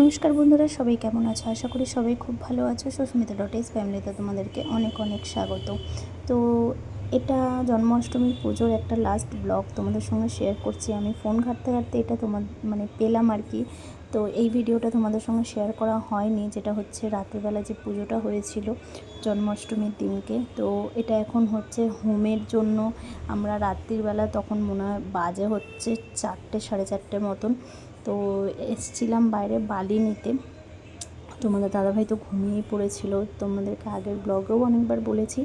নমস্কার বন্ধুরা, সবাই কেমন আছো? আশা করি সবাই খুব ভালো আছো। সুস্মিতা ডটেস ফ্যামিলিতে তোমাদেরকে অনেক অনেক স্বাগত। তো এটা জন্মাষ্টমীর পুজোর একটা লাস্ট ব্লগ তোমাদের সঙ্গে শেয়ার করছি। আমি ফোন ঘাঁটতে ঘাঁটতে এটা তোমার মানে পেলাম আর কি। তো এই ভিডিওটা তোমাদের সঙ্গে শেয়ার করা হয়নি, যেটা হচ্ছে রাত্রিবেলা যে পুজোটা হয়েছিল জন্মাষ্টমীর দিনকে। তো এটা এখন হচ্ছে হোমের জন্য। আমরা রাত্রিবেলা তখন মনে হয় বাজে হচ্ছে চারটে, সাড়ে চারটে মতন। তো এসছিলাম বাইরে বালি নিতে। তোমাদের দাদাভাই তো ঘুমিয়েই পড়েছিল। তোমাদেরকে আগের ব্লগেও অনেকবার বলেছি।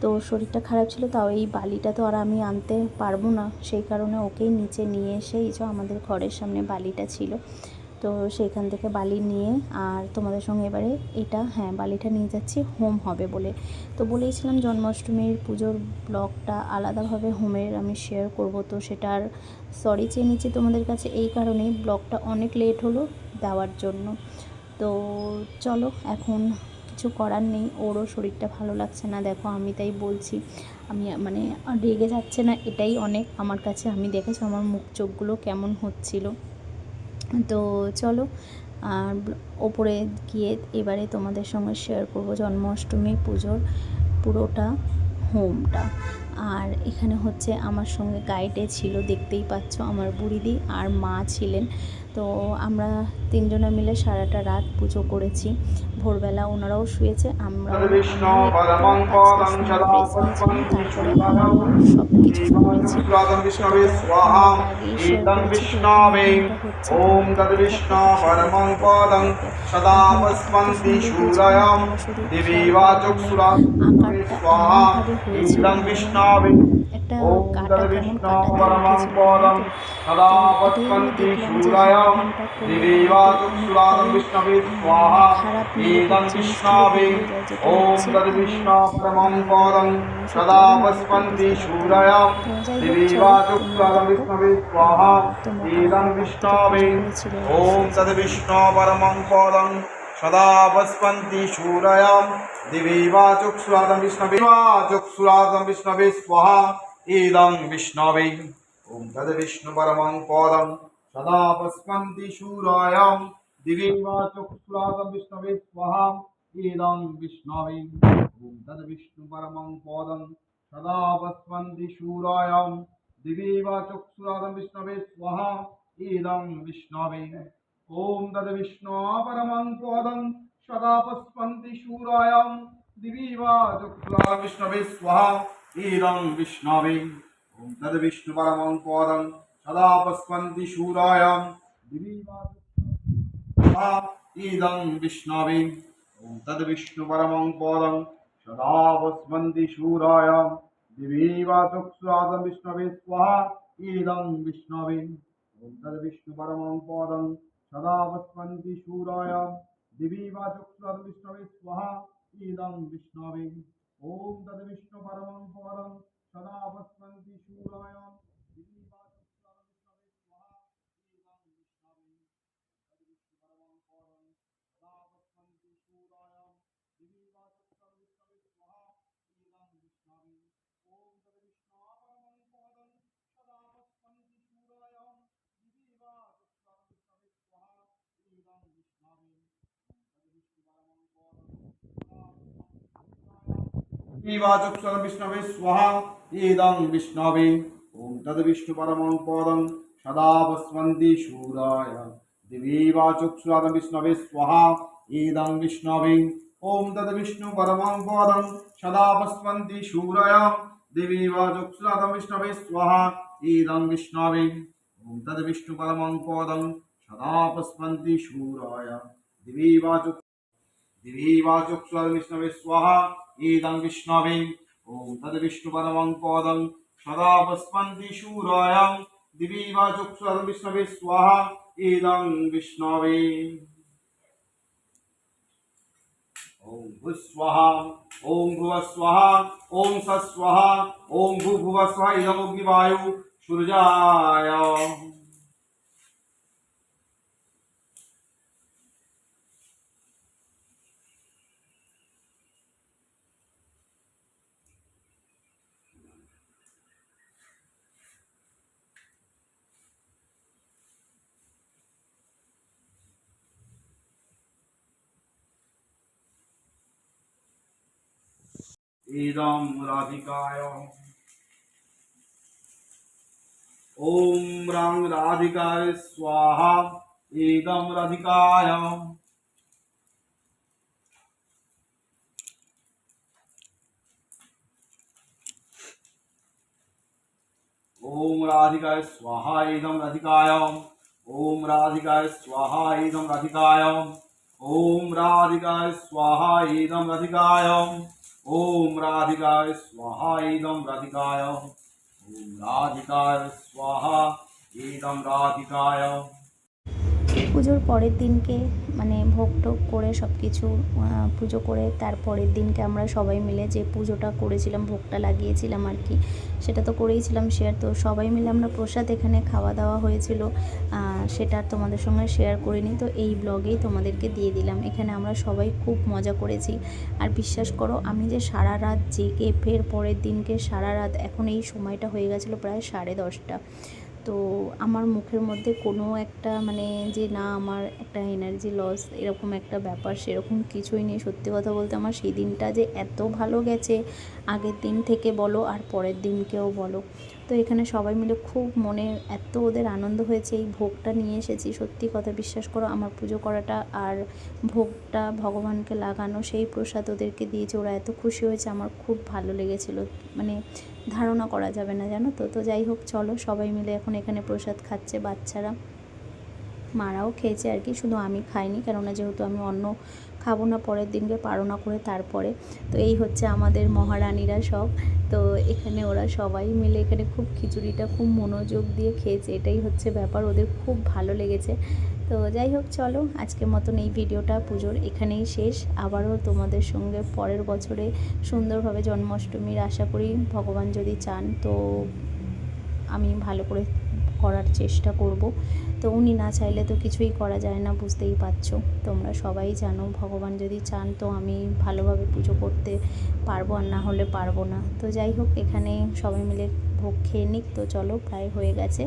তো শরীরটা খারাপ ছিল, তাও এই বালিটা তো আর আমি আনতে পারব না। সেই কারণে ওকেই নিচে নিয়ে এসে এই যে আমাদের ঘরের সামনে বালিটা ছিল। তো সেইখান থেকে বালি নিয়ে আর তোমাদের সঙ্গে এবারে এটা হ্যাঁ বালিটা নিয়ে যাচ্ছি, হোম হবে বলে। তো বলেইছিলাম জন্মাষ্টমীর পুজোর ব্লগটা আলাদাভাবে হোমের আমি শেয়ার করব, তো সেটার সরি চেয়ে নিচ্ছি তোমাদের কাছে এই কারণেই ব্লগটা অনেক লেট হলো দেওয়ার জন্য। তো চলো, এখন কিছু করার নেই, ওরও শরীরটা ভালো লাগছে না, দেখো আমি তাই বলছি। আমি মানে রেগে যাচ্ছে না, এটাই অনেক আমার কাছে, আমি দেখেছি আমার মুখ চোখগুলো কেমন হচ্ছিল। তো চলো আর ওপরে গিয়ে এবারে তোমাদের সঙ্গে শেয়ার করব জন্মাষ্টমী পুজোর পুরোটা হোমটা। আর এখানে হচ্ছে আমার সঙ্গে গাইডে ছিল দেখতেই পাচ্ছ আমার বুড়িদি আর মা ছিলেন। তো আমরা তিনজনে মিলে সারাটা রাত পুজো করেছি। ভোরবেলা ওনারাও শুয়েছে আমরা সব কিছু ॐ একটা কাটা কেমন কাটা ছিল সদা পস্পন্তি শূরয়াম ओम विष्णवे वाचुक्षुरादं विष्णवे स्वाहा। इदं सदा पस्मन्ति शूरायां। दिवीवाचुक्षुरादं विष्णवे स्वाहा। ओम विष्णवे। ॐ तद्विष्णुपरमं पदं सदा पस्मन्ति शूरायां। दिवीवाचुक्षुरादं ओम स्वाहा। इदं सदापस्पन्ति शूरायां दिवीवा जुक्ला विष्णवे स्वाहा, वीरं विष्णवे। ॐ तद्विष्णुपरमं पदं सदापस्पन्ति शूरायां दिवीवा स्वाहा ईदं विष्णवे। ॐ तद्विष्णुपरमं पदं सदापस्पन्ति शूरायां दिवीवा चक्षुरादं विष्णवे स्वाहा ईदं विष्णवे। ॐ तद्विष्णुपरमं पदं सदा वस्वन्ति शूरायां দেবীবাচক্ষুরাদ বিষ্ণবে স্বাহা ইদং বিষ্ণবে। ওম তদ বিষ্ণু পরমং পরম সদা পশ্যন্তি শূরায় পিবাচক স্বরম বিষ্ণবে স্বাহা ইদং বিষ্ণবে ওম তদ বিষ্ণু পরমং পদং সদা বসন্তি শূরায় দেবীবাচক স্বরম বিষ্ণবে স্বাহা ইদং বিষ্ণবে ওম তদ বিষ্ণু পরমং পদং সদা বসন্তি শূরায় দেবীবাচক স্বরম বিষ্ণবে স্বাহা ইদং বিষ্ণবে ওম তদ বিষ্ণু পরমং পদং সদা বসন্তি শূরায় দেবীবাচক দেবীবাচক বিষ্ণবে স্বাহা ইদং বিষ্ণবে ওম তদ বিষ্ণু পরমং পদং সদা পস্পন্তি শূরায়ং দিবি বা চক্ষুরং বিষ্ণবে স্বাহা ইদং বিষ্ণবে ওম ভূস্বাহা ওম ভুবস্বাহা ওম সস্বাহা ওম ভূভুবস্বাহা ইদং অগ্নিবায়ু সূর্যায় इदं राधिकायाम्। ॐ रां राधिकाय स्वाहा, इदं राधिकायाम्। ओम राधिकाय स्वाहा इदम राधिकायाम। ओम राधिकाय स्वाहा इदम राधिकायाम। ओम राधिकाय स्वाहा इदम राधिकायाम। ॐ राधिकाय स्वाहा एदम राधिकाय। ओम राधिकाय स्वाहा एदम राधिकाय। পুজোর পরের দিনকে মানে ভোগ টোগ করে সব কিছু পুজো করে তার পরের দিনকে আমরা সবাই মিলে যে পুজোটা করেছিলাম, ভোগটা লাগিয়েছিলাম আর কি, সেটা তো করেইছিলাম শেয়ার তো সবাই মিলে আমরা প্রসাদ এখানে খাওয়া দাওয়া হয়েছিল সেটা তোমাদের সঙ্গে শেয়ার করে করিনি তো এই ব্লগেই তোমাদেরকে দিয়ে দিলাম। এখানে আমরা সবাই খুব মজা করেছি। আর বিশ্বাস করো, আমি যে সারা রাত জেগে ফের পরের দিনকে, সারা রাত, এখন এই সময়টা হয়ে গেছিল প্রায় সাড়ে দশটা। তো আমার মুখের মধ্যে কোনো একটা মানে যে না, আমার একটা এনার্জি লস এরকম একটা ব্যাপার সেরকম কিছুই নেই। সত্যি কথা বলতে আমার সেই দিনটা যে এত ভালো গেছে, আগের দিন থেকে বলো আর পরের দিনকেও বলো। তো এখানে সবাই মিলে খুব মনে এত ওদের আনন্দ হয়েছে, এই ভোগটা নিয়ে এসেছি। সত্যি কথা বিশ্বাস করো, আমার পুজো করাটা আর ভোগটা ভগবানকে লাগানো, সেই প্রসাদ ওদেরকে দিয়েছে। ওরা এত খুশি হয়েছে, আমার খুব ভালো লেগেছিল। মানে ধারণা করা যাবে না, জানো তো? তো যাই হোক, চলো সবাই মিলে এখন এখানে প্রসাদ খাচ্ছে বাচ্চারা। মারাও খেয়েছে আর কি, শুধু আমি খাইনি, কেননা যেহেতু আমি অন্য খাব না, পরের দিনকে পারনা করে তারপরে। তো এই হচ্ছে আমাদের মহারানীরা সব। তো এখানে ওরা সবাই মিলে এখানে খুব খিচুড়িটা খুব মনোযোগ দিয়ে খেয়েছে, এটাই হচ্ছে ব্যাপার। ওদের খুব ভালো লেগেছে। তো যাই হোক, চলো আজকের মতন এই ভিডিওটা, পুজোর এখানেই শেষ। আবারও তোমাদের সঙ্গে পরের বছরে সুন্দরভাবে জন্মাষ্টমীর আশা করি ভগবান যদি চান, তো আমি ভালো করে করার চেষ্টা করব। তো উনি না চাইলে তো কিছুই করা যায় না, বুঝতেই পারছ। তোমরা সবাই জানো, ভগবান যদি চান তো আমি ভালোভাবে পুজো করতে পারব আর না হলে পারব না। তো যাই হোক, এখানে সবাই মিলে ভোগ খেয়ে নিক। তো চলো, প্রায় হয়ে গেছে।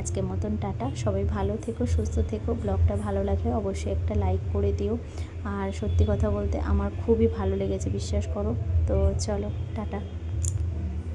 আজকের মতন টাটা। সবাই ভালো থেকো, সুস্থ থেকো। ব্লগটা ভালো লাগলে অবশ্যই একটা লাইক করে দিও। আর সত্যি কথা বলতে আমার খুবই ভালো লেগেছে, বিশ্বাস করো। তো চলো, টাটা।